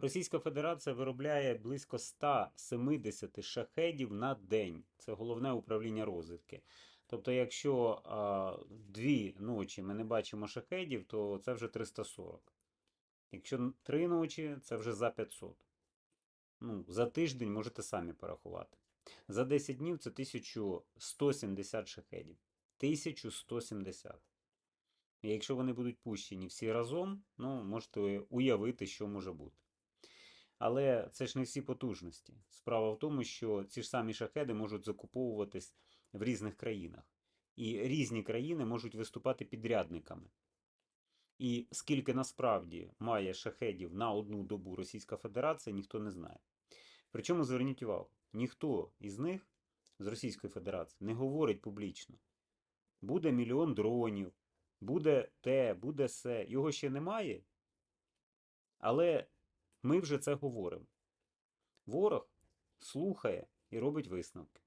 Російська Федерація виробляє близько 170 шахедів на день. Це головне управління розвідки. Тобто, якщо а, дві ночі ми не бачимо шахедів, то це вже 340. Якщо три ночі, це вже за 500. Ну, за тиждень можете самі порахувати. За 10 днів це 1170 шахедів. 1170. І якщо вони будуть пущені всі разом, ну, можете уявити, що може бути. Але це ж не всі потужності. Справа в тому, що ці ж самі шахеди можуть закуповуватись в різних країнах. І різні країни можуть виступати підрядниками. І скільки насправді має шахедів на одну добу Російська Федерація, ніхто не знає. Причому зверніть увагу, ніхто із них з Російської Федерації не говорить публічно. Буде мільйон дронів, буде те, буде се. Його ще немає. Але ми вже це говоримо. Ворог слухає і робить висновки.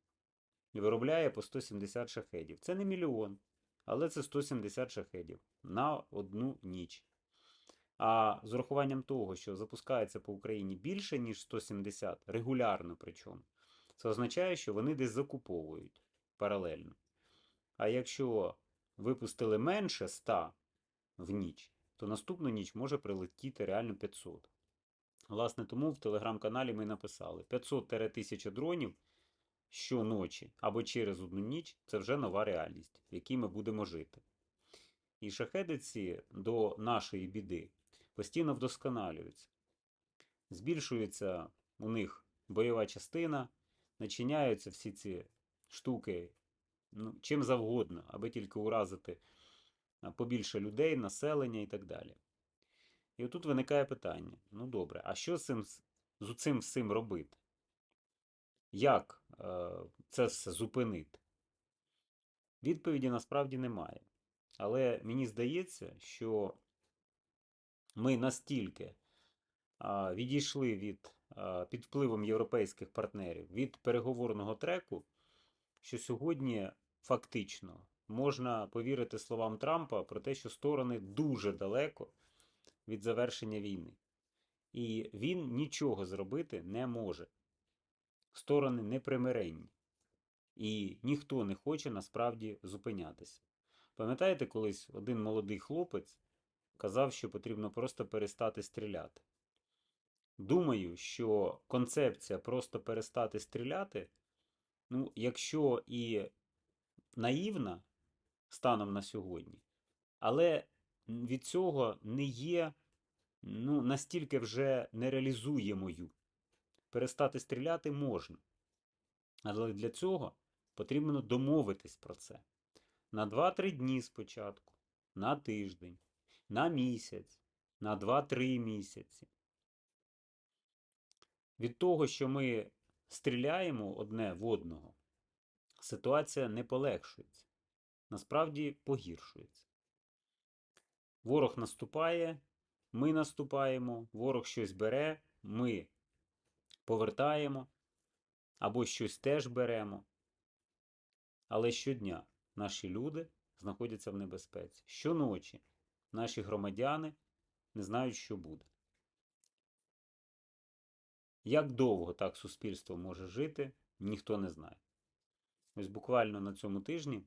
І виробляє по 170 шахедів. Це не мільйон, але це 170 шахедів на одну ніч. А з урахуванням того, що запускається по Україні більше, ніж 170, регулярно причому, це означає, що вони десь закуповують паралельно. А якщо випустили менше 100 в ніч, то наступну ніч може прилетіти реально 500. Власне, тому в телеграм-каналі ми написали 500-1000 дронів щоночі або через одну ніч це вже нова реальність, в якій ми будемо жити. І шахедиці до нашої біди постійно вдосконалюються. Збільшується у них бойова частина, начиняються всі ці штуки ну, чим завгодно, аби тільки уразити побільше людей, населення і так далі. І отут виникає питання: ну добре, а що з цим, з цим всім робити? Як е, це все зупинити? Відповіді насправді немає. Але мені здається, що ми настільки відійшли від під впливом європейських партнерів від переговорного треку, що сьогодні фактично можна повірити словам Трампа про те, що сторони дуже далеко від завершення війни. І він нічого зробити не може. Сторони непримиренні. І ніхто не хоче насправді зупинятися. Пам'ятаєте, колись один молодий хлопець казав, що потрібно просто перестати стріляти. Думаю, що концепція просто перестати стріляти, ну, якщо і наївна станом на сьогодні, але від цього не є ну, настільки вже нереалізуємою. Перестати стріляти можна. Але для цього потрібно домовитись про це. На 2-3 дні спочатку, на тиждень, на місяць, на 2-3 місяці. Від того, що ми стріляємо одне в одного, ситуація не полегшується. Насправді погіршується. Ворог наступає, ми наступаємо, ворог щось бере, ми повертаємо або щось теж беремо. Але щодня наші люди знаходяться в небезпеці. Щоночі наші громадяни не знають, що буде. Як довго так суспільство може жити, ніхто не знає. Ось буквально на цьому тижні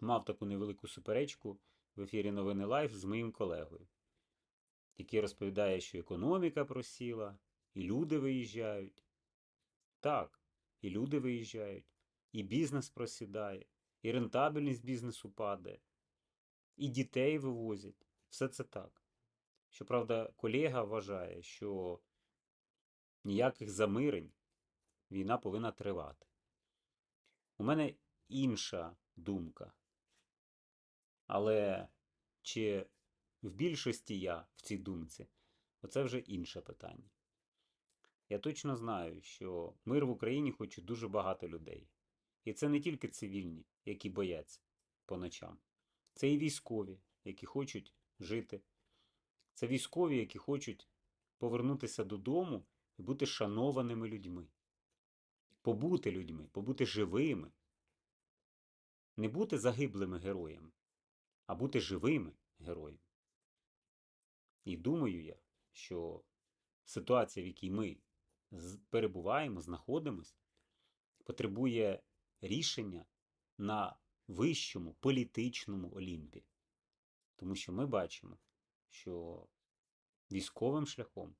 мав таку невелику суперечку в ефірі Новини Лайф з моїм колегою, який розповідає, що економіка просіла, і люди виїжджають. Так, і люди виїжджають, і бізнес просідає, і рентабельність бізнесу падає, і дітей вивозять. Все це так. Щоправда, колега вважає, що ніяких замирень війна повинна тривати. У мене інша думка. Але чи в більшості я в цій думці, оце вже інше питання. Я точно знаю, що мир в Україні хоче дуже багато людей. І це не тільки цивільні, які бояться по ночам. Це і військові, які хочуть жити. Це військові, які хочуть повернутися додому і бути шанованими людьми. Побути людьми, побути живими. Не бути загиблими героями, а бути живими героями. І думаю я, що ситуація, в якій ми перебуваємо, знаходимось, потребує рішення на вищому політичному олімпі. Тому що ми бачимо, що військовим шляхом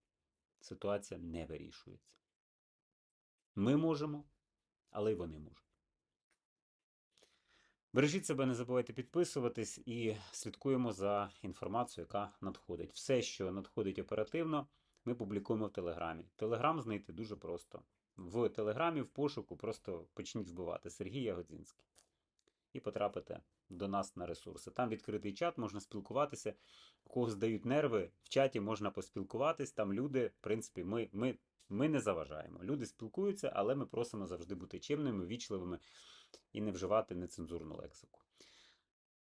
ситуація не вирішується. Ми можемо, але й вони можуть. Бережіть себе, не забувайте підписуватись і слідкуємо за інформацією, яка надходить. Все, що надходить оперативно, ми публікуємо в Телеграмі. Телеграм знайти дуже просто. В Телеграмі в пошуку просто почніть вбивати Сергій Ягодзінський. І потрапите до нас на ресурси. Там відкритий чат, можна спілкуватися. У кого здають нерви, в чаті можна поспілкуватись. Там люди, в принципі, ми, ми, ми не заважаємо. Люди спілкуються, але ми просимо завжди бути чимними, вічливими і не вживати нецензурну лексику.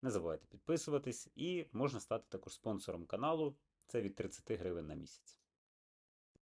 Не забувайте підписуватись і можна стати також спонсором каналу. Це від 30 гривень на місяць.